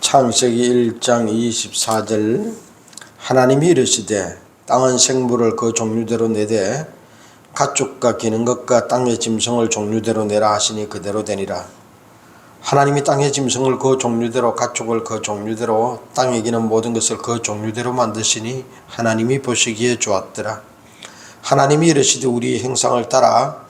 창세기 1장 24절. 하나님이 이르시되 땅은 생물을 그 종류대로 내되 가축과 기는 것과 땅의 짐승을 종류대로 내라 하시니 그대로 되니라. 하나님이 땅의 짐승을 그 종류대로 가축을 그 종류대로 땅에 기는 모든 것을 그 종류대로 만드시니 하나님이 보시기에 좋았더라. 하나님이 이르시되 우리의 형상을 따라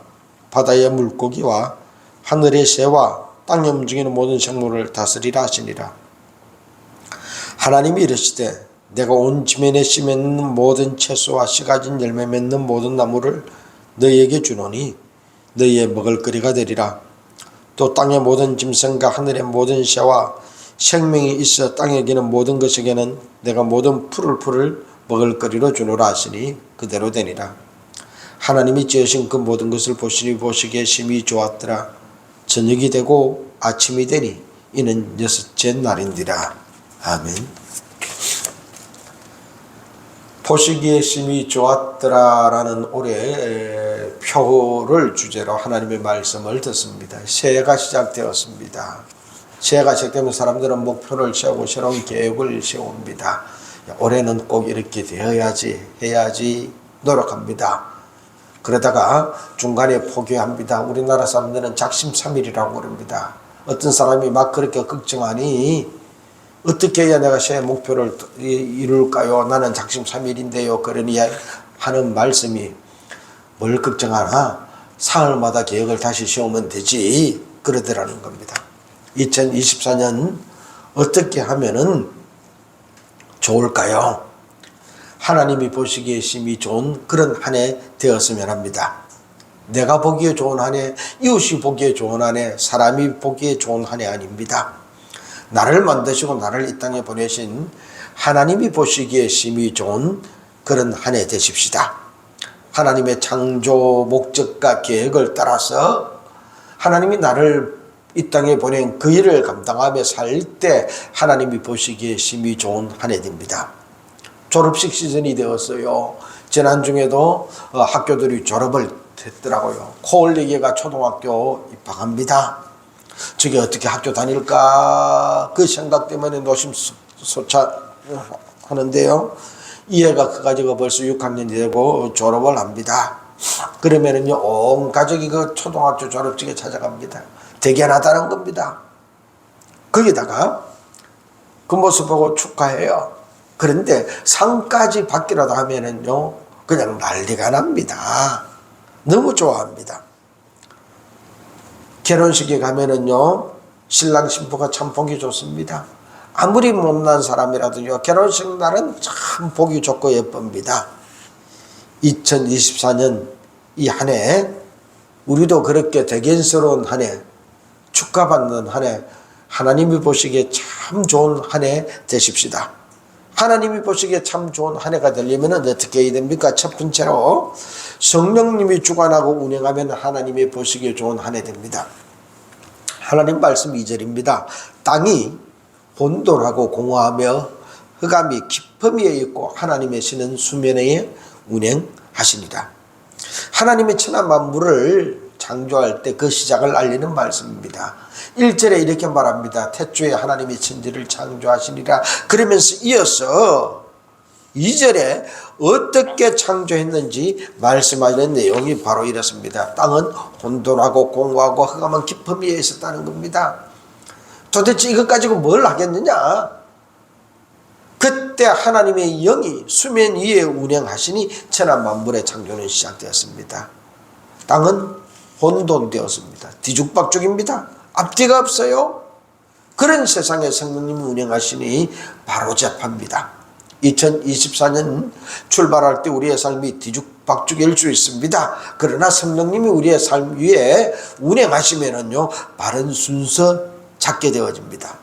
바다의 물고기와 하늘의 새와 땅에 움직이는 모든 생물을 다스리라 하시니라. 하나님이 이르시되 내가 온 지면에 씨 맺는 모든 채소와 씨 가진 열매 맺는 모든 나무를 너희에게 주노니 너희의 먹을거리가 되리라. 또 땅의 모든 짐승과 하늘의 모든 새와 생명이 있어 땅에 기는 모든 것에게는 내가 모든 풀을 풀을 먹을거리로 주노라 하시니 그대로 되니라. 하나님이 지으신 그 모든 것을 보시니 보시기에 심히 좋았더라. 저녁이 되고 아침이 되니 이는 여섯째 날인디라. 아멘. 보시기에 심히 좋았더라라는 올해 표를 주제로 하나님의 말씀을 듣습니다. 새해가 시작되었습니다. 새해가 시작되면 사람들은 목표를 세우고 새로운 계획을 세웁니다. 올해는 꼭 이렇게 되어야지 해야지 노력합니다. 그러다가 중간에 포기합니다. 우리나라 사람들은 작심삼일이라고 그럽니다. 어떤 사람이 막 그렇게 걱정하니 어떻게 해야 내가 새해 목표를 이룰까요? 나는 작심삼일인데요. 그러니 하는 말씀이 뭘 걱정하나? 사흘마다 계획을 다시 세우면 되지. 그러더라는 겁니다. 2024년 어떻게 하면은 좋을까요? 하나님이 보시기에 심히 좋은 그런 한 해 되었으면 합니다. 내가 보기에 좋은 한 해, 이웃이 보기에 좋은 한 해, 사람이 보기에 좋은 한 해 아닙니다. 나를 만드시고 나를 이 땅에 보내신 하나님이 보시기에 심히 좋은 그런 한 해 되십시다. 하나님의 창조 목적과 계획을 따라서 하나님이 나를 이 땅에 보낸 그 일을 감당하며 살 때 하나님이 보시기에 심히 좋은 한 해 됩니다. 졸업식 시즌이 되었어요. 지난 중에도 어, 학교들이 졸업을 했더라고요. 코올리게가 초등학교 입학합니다. 저게 어떻게 학교 다닐까 그 생각 때문에 노심소차 하는데요. 이 애가 커가지고 벌써 6학년이 되고 졸업을 합니다. 그러면은요 온 가족이 그 초등학교 졸업식에 찾아갑니다. 대견하다는 겁니다. 거기다가 그 모습 보고 축하해요. 그런데 상까지 받기라도 하면은요, 그냥 난리가 납니다. 너무 좋아합니다. 결혼식에 가면은요, 신랑 신부가 참 보기 좋습니다. 아무리 못난 사람이라도요, 결혼식 날은 참 보기 좋고 예쁩니다. 2024년 이 한 해, 우리도 그렇게 대견스러운 한 해, 축하받는 한 해, 하나님이 보시기에 참 좋은 한 해 되십시다. 하나님이 보시기에 참 좋은 한 해가 되려면 어떻게 해야 됩니까? 첫 번째로 성령님이 주관하고 운행하면 하나님이 보시기에 좋은 한 해 됩니다. 하나님 말씀 2절입니다. 땅이 본돌하고 공허하며 흑암이 깊음이 있고 하나님의 신은 수면에 운행하시니라. 하나님의 천하 만물을 창조할 때 그 시작을 알리는 말씀입니다. 1절에 이렇게 말합니다. 태초에 하나님이 천지를 창조하시니라. 그러면서 이어서 2절에 어떻게 창조했는지 말씀하는 내용이 바로 이렇습니다. 땅은 혼돈하고 공허하고 흑암한 깊음에 있었다는 겁니다. 도대체 이것 가지고 뭘 하겠느냐? 그때 하나님의 영이 수면 위에 운행하시니 천하 만물의 창조는 시작되었습니다. 땅은 혼돈되었습니다. 뒤죽박죽입니다. 앞뒤가 없어요. 그런 세상에 성령님이 운행하시니 바로 재합니다 2024년 출발할 때 우리의 삶이 뒤죽 뒤죽박죽일 수 있습니다. 그러나 성령님이 우리의 삶 위에 운행하시면은요, 바른 순서 찾게 되어집니다.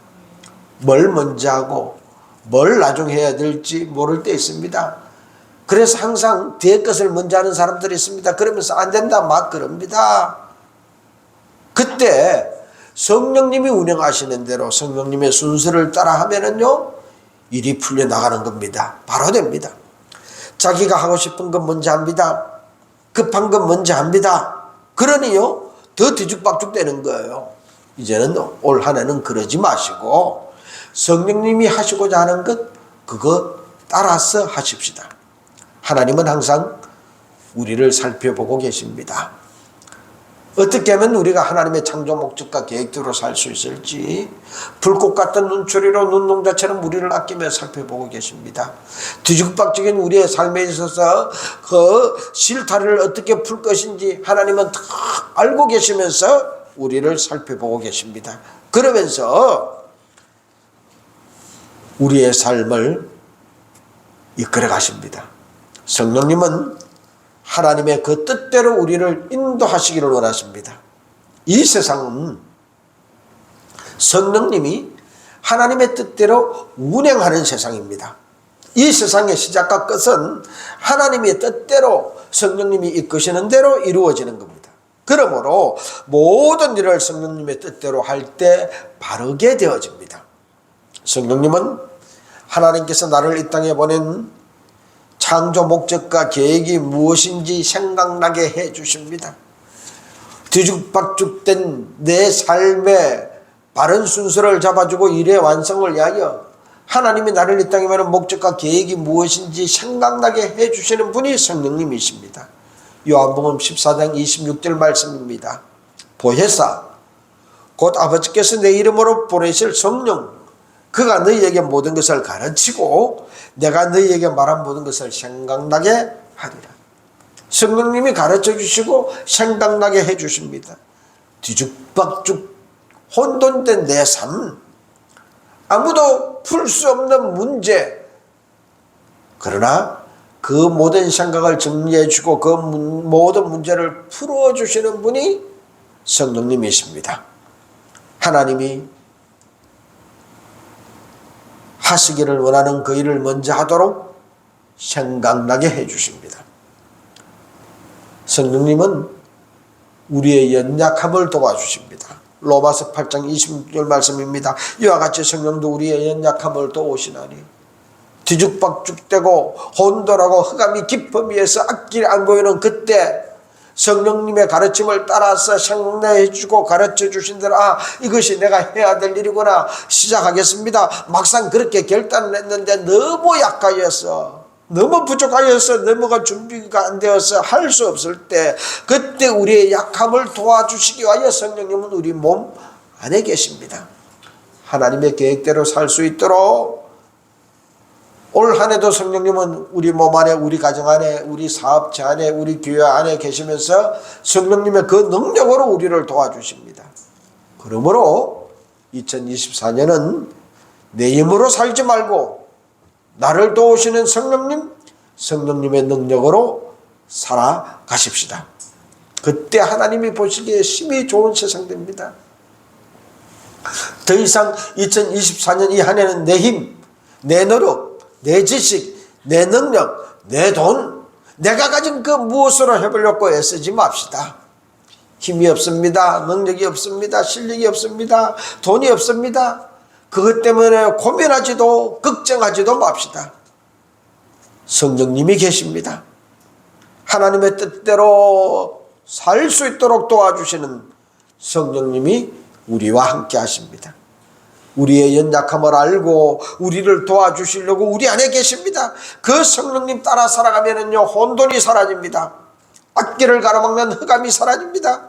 뭘 먼저 하고 뭘 나중에 해야 될지 모를 때 있습니다. 그래서 항상 뒤에 것을 먼저 하는 사람들이 있습니다. 그러면서 안 된다 막 그럽니다. 그때 성령님이 운영하시는 대로 성령님의 순서를 따라 하면은요, 일이 풀려 나가는 겁니다. 바로 됩니다. 자기가 하고 싶은 건 먼저 합니다. 급한 건 먼저 합니다. 그러니요, 더 뒤죽박죽 되는 거예요. 이제는 올 한 해는 그러지 마시고, 성령님이 하시고자 하는 것, 그거 따라서 하십시다. 하나님은 항상 우리를 살펴보고 계십니다. 어떻게 하면 우리가 하나님의 창조 목적과 계획대로 살 수 있을지 불꽃 같은 눈초리로 눈동자처럼 우리를 아끼며 살펴보고 계십니다. 뒤죽박죽인 우리의 삶에 있어서 그 실타래를 어떻게 풀 것인지 하나님은 다 알고 계시면서 우리를 살펴보고 계십니다. 그러면서 우리의 삶을 이끌어 가십니다. 성령님은 하나님의 그 뜻대로 우리를 인도하시기를 원하십니다. 이 세상은 성령님이 하나님의 뜻대로 운행하는 세상입니다. 이 세상의 시작과 끝은 하나님의 뜻대로 성령님이 이끄시는 대로 이루어지는 겁니다. 그러므로 모든 일을 성령님의 뜻대로 할 때 바르게 되어집니다. 성령님은 하나님께서 나를 이 땅에 보낸 창조 목적과 계획이 무엇인지 생각나게 해 주십니다. 뒤죽박죽된 내 삶의 바른 순서를 잡아주고 일의 완성을 위하여 하나님이 나를 이 땅에 보낸 목적과 계획이 무엇인지 생각나게 해 주시는 분이 성령님이십니다. 요한복음 14장 26절 말씀입니다. 보혜사 곧 아버지께서 내 이름으로 보내실 성령 그가 너희에게 모든 것을 가르치고 내가 너희에게 말한 모든 것을 생각나게 하리라. 성령님이 가르쳐 주시고 생각나게 해 주십니다. 뒤죽박죽 혼돈된 내 삶, 아무도 풀 수 없는 문제. 그러나 그 모든 생각을 정리해 주고 그 모든 문제를 풀어 주시는 분이 성령님이십니다. 하나님이 하시기를 원하는 그 일을 먼저 하도록 생각나게 해 주십니다. 성령님은 우리의 연약함을 도와주십니다. 로마서 8장 26절 말씀입니다. 이와 같이 성령도 우리의 연약함을 도우시나니 뒤죽박죽되고 혼돈하고 흑암이 깊음 위에서 앞길이 안 보이는 그때 성령님의 가르침을 따라서 생각해 주고 가르쳐 주신 대로 아 이것이 내가 해야 될 일이구나 시작하겠습니다. 막상 그렇게 결단을 했는데 너무 약하여서 너무 부족하여서 넘어갈 준비가 안 되어서 할 수 없을 때 그때 우리의 약함을 도와주시기 위하여 성령님은 우리 몸 안에 계십니다. 하나님의 계획대로 살 수 있도록 올 한 해도 성령님은 우리 몸 안에, 우리 가정 안에, 우리 사업체 안에, 우리 교회 안에 계시면서 성령님의 그 능력으로 우리를 도와주십니다. 그러므로 2024년은 내 힘으로 살지 말고 나를 도우시는 성령님, 성령님의 능력으로 살아가십시다. 그때 하나님이 보시기에 심히 좋은 세상 됩니다. 더 이상 2024년 이 한 해는 내 힘, 내 노력, 내 지식, 내 능력, 내 돈, 내가 가진 그 무엇으로 해보려고 애쓰지 맙시다. 힘이 없습니다. 능력이 없습니다. 실력이 없습니다. 돈이 없습니다. 그것 때문에 고민하지도 걱정하지도 맙시다. 성령님이 계십니다. 하나님의 뜻대로 살 수 있도록 도와주시는 성령님이 우리와 함께 하십니다. 우리의 연약함을 알고 우리를 도와주시려고 우리 안에 계십니다. 그 성령님 따라 살아가면은요, 혼돈이 사라집니다. 악기를 가로막는 흑암이 사라집니다.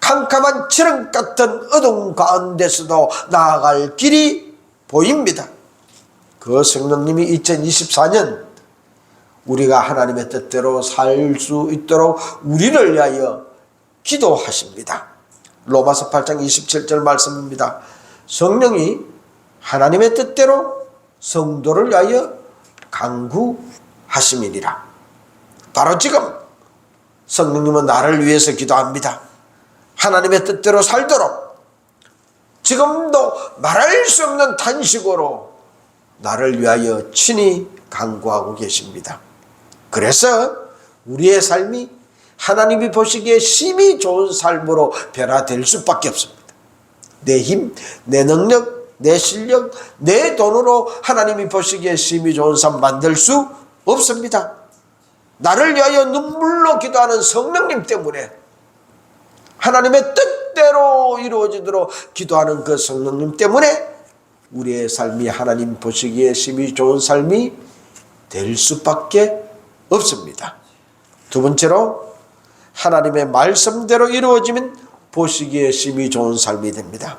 캄캄한 지름 같은 어둠 가운데서도 나아갈 길이 보입니다. 그 성령님이 2024년 우리가 하나님의 뜻대로 살 수 있도록 우리를 위하여 기도하십니다. 로마서 8장 27절 말씀입니다. 성령이 하나님의 뜻대로 성도를 위하여 강구하심이니라. 바로 지금 성령님은 나를 위해서 기도합니다. 하나님의 뜻대로 살도록 지금도 말할 수 없는 탄식으로 나를 위하여 친히 간구하고 계십니다. 그래서 우리의 삶이 하나님이 보시기에 심히 좋은 삶으로 변화될 수밖에 없습니다. 내 힘, 내 능력, 내 실력, 내 돈으로 하나님이 보시기에 심히 좋은 삶 만들 수 없습니다. 나를 위하여 눈물로 기도하는 성령님 때문에 하나님의 뜻대로 이루어지도록 기도하는 그 성령님 때문에 우리의 삶이 하나님 보시기에 심히 좋은 삶이 될 수밖에 없습니다. 두 번째로 하나님의 말씀대로 이루어지면 보시기에 심히 좋은 삶이 됩니다.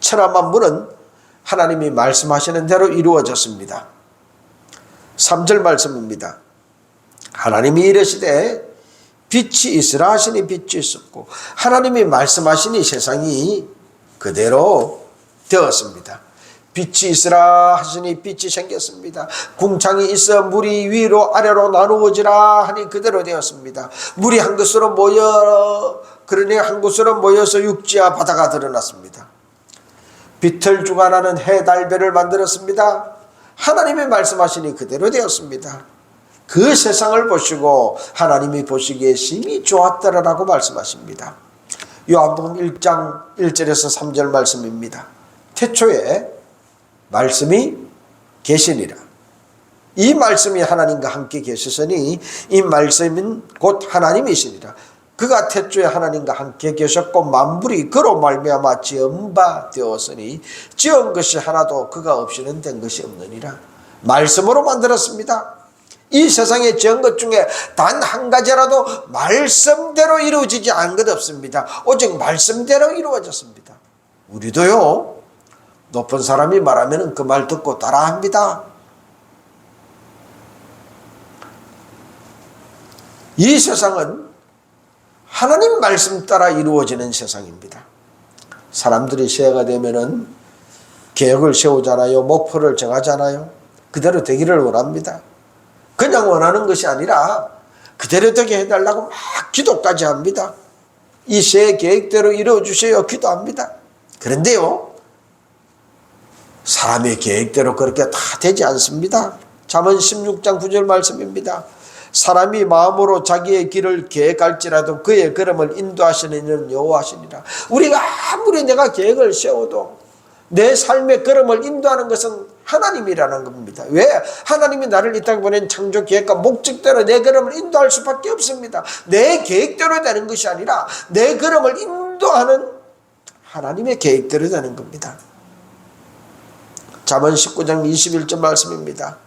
천하만물은 하나님이 말씀하시는 대로 이루어졌습니다. 3절 말씀입니다. 하나님이 이르시되 빛이 있으라 하시니 빛이 있었고 하나님이 말씀하시니 세상이 그대로 되었습니다. 빛이 있으라 하시니 빛이 생겼습니다. 궁창이 있어 물이 위로 아래로 나누어지라 하니 그대로 되었습니다. 물이 한 곳으로 모여 그러니 한 곳으로 모여서 육지와 바다가 드러났습니다. 빛을 주관하는 해, 달, 별을 만들었습니다. 하나님이 말씀하시니 그대로 되었습니다. 그 세상을 보시고 하나님이 보시기에 심히 좋았더라라고 말씀하십니다. 요한복음 1장 1절에서 3절 말씀입니다. 태초에 말씀이 계시니라. 이 말씀이 하나님과 함께 계시으니 이 말씀은 곧 하나님이시니라. 그가 태초에 하나님과 함께 계셨고 만물이 그로 말미암아 지은 바 되었으니 지은 것이 하나도 그가 없이는 된 것이 없느니라. 말씀으로 만들었습니다. 이 세상에 지은 것 중에 단 한 가지라도 말씀대로 이루어지지 않은 것 없습니다. 오직 말씀대로 이루어졌습니다. 우리도요, 높은 사람이 말하면 그 말 듣고 따라합니다. 이 세상은 하나님 말씀 따라 이루어지는 세상입니다. 사람들이 새해가 되면은 계획을 세우잖아요. 목표를 정하잖아요. 그대로 되기를 원합니다. 그냥 원하는 것이 아니라 그대로 되게 해달라고 막 기도까지 합니다. 이 새해 계획대로 이루어주세요. 기도합니다. 그런데요, 사람의 계획대로 그렇게 다 되지 않습니다. 잠언 16장 9절 말씀입니다. 사람이 마음으로 자기의 길을 계획할지라도 그의 걸음을 인도하시는 이는 여호와시니라. 우리가 아무리 내가 계획을 세워도 내 삶의 걸음을 인도하는 것은 하나님이라는 겁니다. 왜? 하나님이 나를 이 땅에 보낸 창조 계획과 목적대로 내 걸음을 인도할 수밖에 없습니다. 내 계획대로 되는 것이 아니라 내 걸음을 인도하는 하나님의 계획대로 되는 겁니다. 잠언 19장 21절 말씀입니다.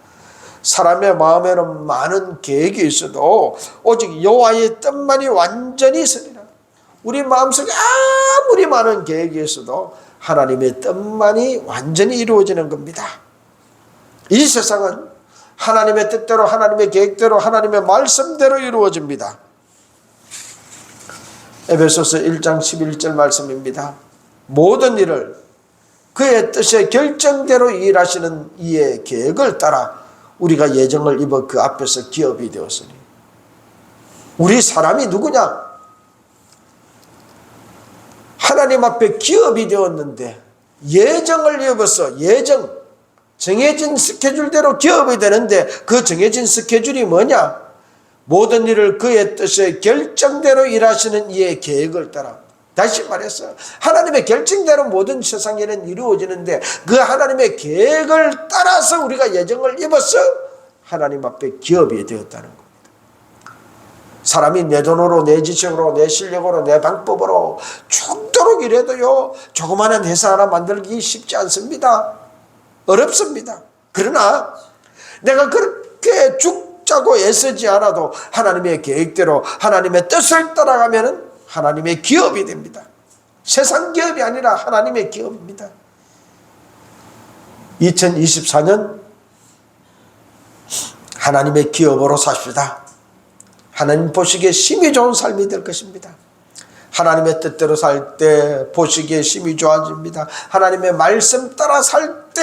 사람의 마음에는 많은 계획이 있어도 오직 여호와의 뜻만이 완전히 있으리라. 우리 마음속에 아무리 많은 계획이 있어도 하나님의 뜻만이 완전히 이루어지는 겁니다. 이 세상은 하나님의 뜻대로 하나님의 계획대로 하나님의 말씀대로 이루어집니다. 에베소서 1장 11절 말씀입니다. 모든 일을 그의 뜻의 결정대로 일하시는 이의 계획을 따라 우리가 예정을 입어 그 앞에서 기업이 되었으니 우리 사람이 누구냐? 하나님 앞에 기업이 되었는데 예정을 입어서 예정 정해진 스케줄대로 기업이 되는데 그 정해진 스케줄이 뭐냐? 모든 일을 그의 뜻에 결정대로 일하시는 이의 계획을 따라 다시 말해서 하나님의 결정대로 모든 세상 일은 이루어지는데 그 하나님의 계획을 따라서 우리가 예정을 입어서 하나님 앞에 기업이 되었다는 겁니다. 사람이 내 돈으로 내 지식으로 내 실력으로 내 방법으로 죽도록 일해도요 조그마한 회사 하나 만들기 쉽지 않습니다. 어렵습니다. 그러나 내가 그렇게 죽자고 애쓰지 않아도 하나님의 계획대로 하나님의 뜻을 따라가면은 하나님의 기업이 됩니다. 세상 기업이 아니라 하나님의 기업입니다. 2024년 하나님의 기업으로 삽시다. 하나님 보시기에 심히 좋은 삶이 될 것입니다. 하나님의 뜻대로 살 때 보시기에 심히 좋아집니다. 하나님의 말씀 따라 살 때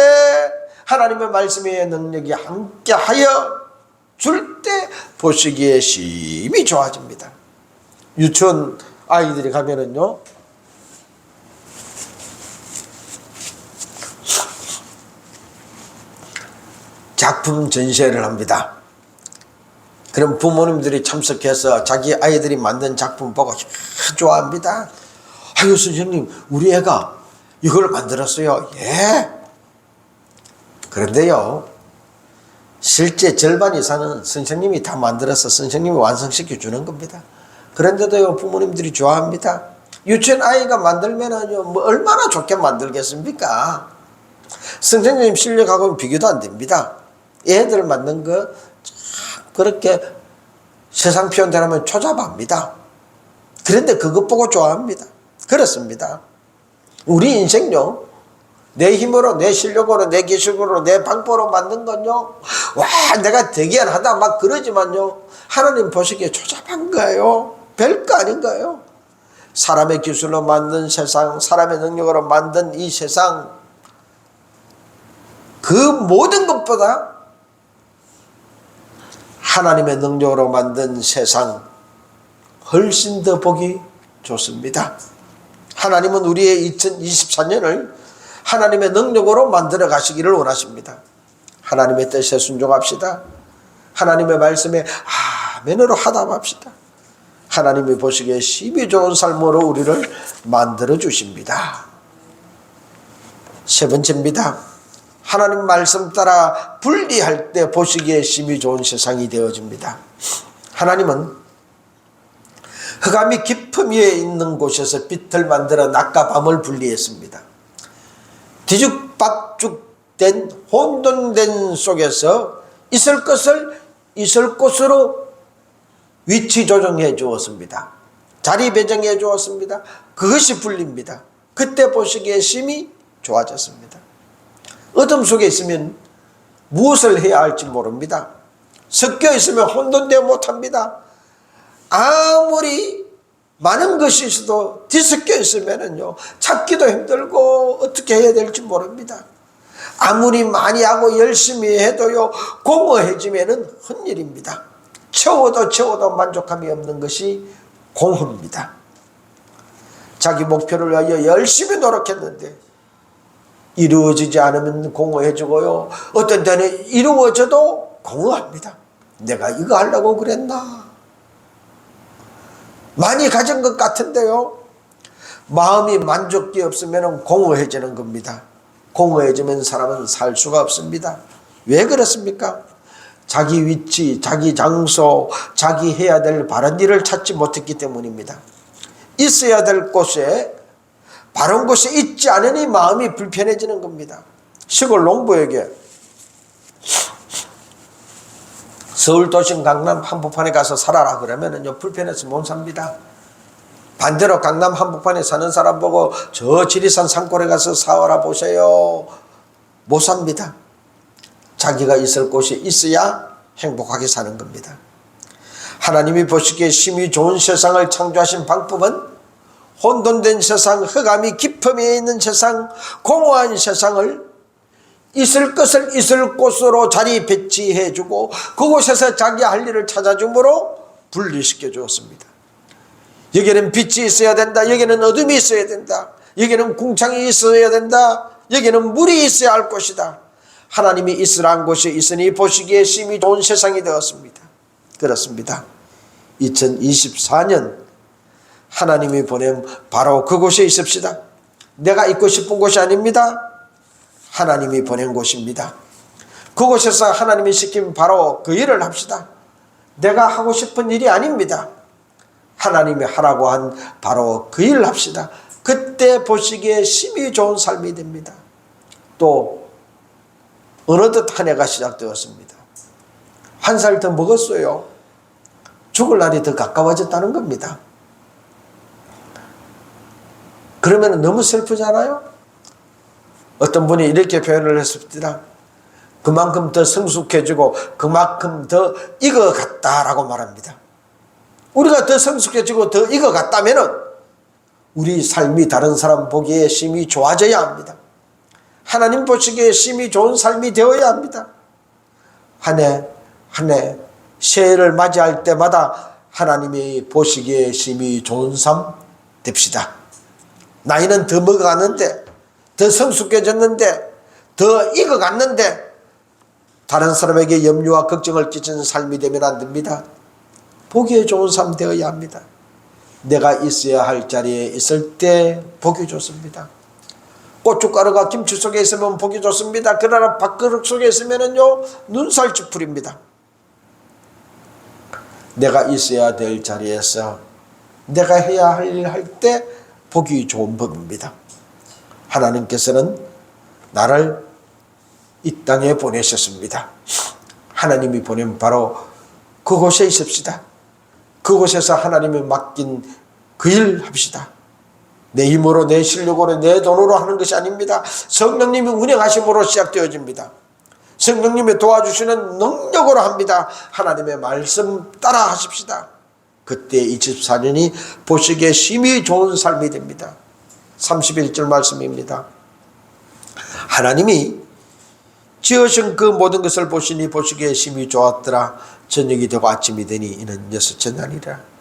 하나님의 말씀의 능력이 함께하여 줄 때 보시기에 심히 좋아집니다. 유치원 아이들이 가면은요, 작품 전시회를 합니다. 그럼 부모님들이 참석해서 자기 아이들이 만든 작품 보고 좋아합니다. 아유, 선생님, 우리 애가 이걸 만들었어요. 예. 그런데요, 실제 절반 이상은 선생님이 다 만들어서 선생님이 완성시켜 주는 겁니다. 그런데도요, 부모님들이 좋아합니다. 유치원 아이가 만들면은요, 뭐 얼마나 좋게 만들겠습니까? 선생님 실력하고는 비교도 안 됩니다. 애들 만든 거참 그렇게 세상 표현대로면 초잡합니다. 그런데 그것 보고 좋아합니다. 그렇습니다. 우리 인생요. 내 힘으로, 내 실력으로, 내 기술으로, 내 방법으로 만든 건요. 와, 내가 대견하다 막 그러지만요. 하나님 보시기에 초잡한 거예요. 별거 아닌가요? 사람의 기술로 만든 세상, 사람의 능력으로 만든 이 세상, 그 모든 것보다 하나님의 능력으로 만든 세상 훨씬 더 보기 좋습니다. 하나님은 우리의 2024년을 하나님의 능력으로 만들어 가시기를 원하십니다. 하나님의 뜻에 순종합시다. 하나님의 말씀에 아멘으로 하답합시다. 하나님이 보시기에 심히 좋은 삶으로 우리를 만들어 주십니다. 세 번째입니다. 하나님 말씀 따라 분리할 때 보시기에 심히 좋은 세상이 되어집니다. 하나님은 흑암이 깊음 위에 있는 곳에서 빛을 만들어 낮과 밤을 분리했습니다. 뒤죽박죽된 혼돈된 속에서 있을 것을 있을 곳으로 위치 조정해 주었습니다. 자리 배정해 주었습니다. 그것이 분리입니다. 그때 보시기에 심히 좋아졌습니다. 어둠 속에 있으면 무엇을 해야 할지 모릅니다. 섞여 있으면 혼돈되어 못합니다. 아무리 많은 것이 있어도 뒤섞여 있으면은요, 찾기도 힘들고 어떻게 해야 될지 모릅니다. 아무리 많이 하고 열심히 해도요, 공허해지면은 헛일입니다. 채워도 채워도 만족함이 없는 것이 공허입니다. 자기 목표를 위하여 열심히 노력했는데, 이루어지지 않으면 공허해지고요. 어떤 때는 이루어져도 공허합니다. 내가 이거 하려고 그랬나? 많이 가진 것 같은데요. 마음이 만족이 없으면 공허해지는 겁니다. 공허해지면 사람은 살 수가 없습니다. 왜 그렇습니까? 자기 위치, 자기 장소, 자기 해야 될 바른 일을 찾지 못했기 때문입니다. 있어야 될 곳에 바른 곳에 있지 않으니 마음이 불편해지는 겁니다. 시골 농부에게 서울 도심 강남 한복판에 가서 살아라 그러면은요 불편해서 못 삽니다. 반대로 강남 한복판에 사는 사람 보고 저 지리산 산골에 가서 사와라 보세요. 못 삽니다. 자기가 있을 곳이 있어야 행복하게 사는 겁니다. 하나님이 보시기에 심히 좋은 세상을 창조하신 방법은 혼돈된 세상, 흑암이 깊음에 있는 세상, 공허한 세상을 있을 것을 있을 곳으로 자리 배치해 주고 그곳에서 자기 할 일을 찾아줌으로 분리시켜 주었습니다. 여기는 빛이 있어야 된다. 여기는 어둠이 있어야 된다. 여기는 궁창이 있어야 된다. 여기는 물이 있어야 할 곳이다. 하나님이 있으란 곳이 있으니 보시기에 심히 좋은 세상이 되었습니다. 그렇습니다. 2024년 하나님이 보낸 바로 그곳에 있읍시다. 내가 있고 싶은 곳이 아닙니다. 하나님이 보낸 곳입니다. 그곳에서 하나님이 시킨 바로 그 일을 합시다. 내가 하고 싶은 일이 아닙니다. 하나님이 하라고 한 바로 그 일을 합시다. 그때 보시기에 심히 좋은 삶이 됩니다. 또 어느덧 한 해가 시작되었습니다. 한 살 더 먹었어요. 죽을 날이 더 가까워졌다는 겁니다. 그러면 너무 슬프잖아요? 어떤 분이 이렇게 표현을 했습니다. 그만큼 더 성숙해지고 그만큼 더 익어갔다라고 말합니다. 우리가 더 성숙해지고 더 익어갔다면 우리 삶이 다른 사람 보기에 심히 좋아져야 합니다. 하나님 보시기에 심히 좋은 삶이 되어야 합니다. 한 해 한 해 새해를 맞이할 때마다 하나님이 보시기에 심히 좋은 삶 됩시다. 나이는 더 먹어갔는데 더 성숙해졌는데 더 익어갔는데 다른 사람에게 염려와 걱정을 끼치는 삶이 되면 안 됩니다. 보기에 좋은 삶 되어야 합니다. 내가 있어야 할 자리에 있을 때 보기 좋습니다. 고춧가루가 김치 속에 있으면 보기 좋습니다. 그러나 밥그릇 속에 있으면요 눈살 찌푸립니다. 내가 있어야 될 자리에서 내가 해야 할 일 할 때 보기 좋은 법입니다. 하나님께서는 나를 이 땅에 보내셨습니다. 하나님이 보낸 바로 그곳에 있읍시다. 그곳에서 하나님이 맡긴 그 일 합시다. 내 힘으로, 내 실력으로, 내 돈으로 하는 것이 아닙니다. 성령님이 운행하심으로 시작되어집니다. 성령님이 도와주시는 능력으로 합니다. 하나님의 말씀 따라 하십시다. 그때 24년이 보시기에 심히 좋은 삶이 됩니다. 31절 말씀입니다. 하나님이 지으신 그 모든 것을 보시니 보시기에 심히 좋았더라. 저녁이 되고 아침이 되니 이는 여섯째 날이라.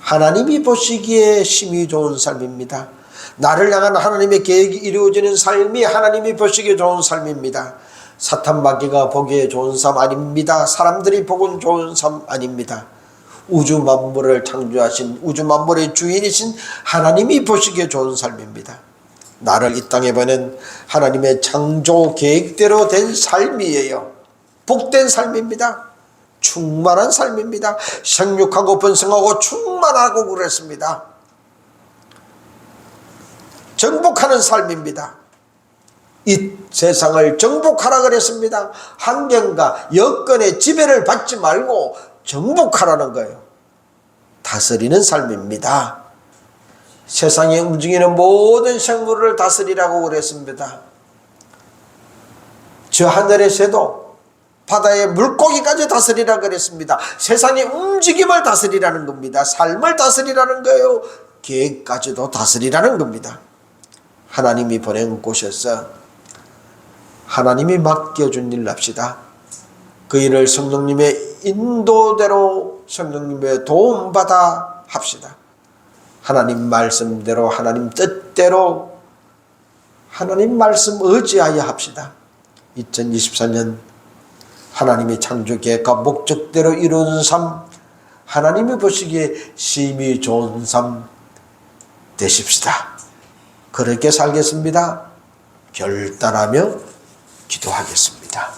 하나님이 보시기에 심히 좋은 삶입니다. 나를 향한 하나님의 계획이 이루어지는 삶이 하나님이 보시기에 좋은 삶입니다. 사탄 마귀가 보기에 좋은 삶 아닙니다. 사람들이 보곤 좋은 삶 아닙니다. 우주 만물을 창조하신 우주 만물의 주인이신 하나님이 보시기에 좋은 삶입니다. 나를 이 땅에 보낸 하나님의 창조 계획대로 된 삶이에요. 복된 삶입니다. 충만한 삶입니다. 생육하고 번성하고 충만하고 그랬습니다. 정복하는 삶입니다. 이 세상을 정복하라 그랬습니다. 환경과 여건의 지배를 받지 말고 정복하라는 거예요. 다스리는 삶입니다. 세상에 움직이는 모든 생물을 다스리라고 그랬습니다. 저 하늘의 새도 바다의 물고기까지 다스리라 그랬습니다. 세상의 움직임을 다스리라는 겁니다. 삶을 다스리라는 거예요. 계획까지도 다스리라는 겁니다. 하나님이 보낸 곳에서 하나님이 맡겨준 일 합시다. 그 일을 성령님의 인도대로 성령님의 도움받아 합시다. 하나님 말씀대로 하나님 뜻대로 하나님 말씀 의지하여 합시다. 2024년 하나님의 창조 계획과 목적대로 이루는 삶 하나님이 보시기에 심히 좋은 삶 되십시다. 그렇게 살겠습니다. 결단하며 기도하겠습니다.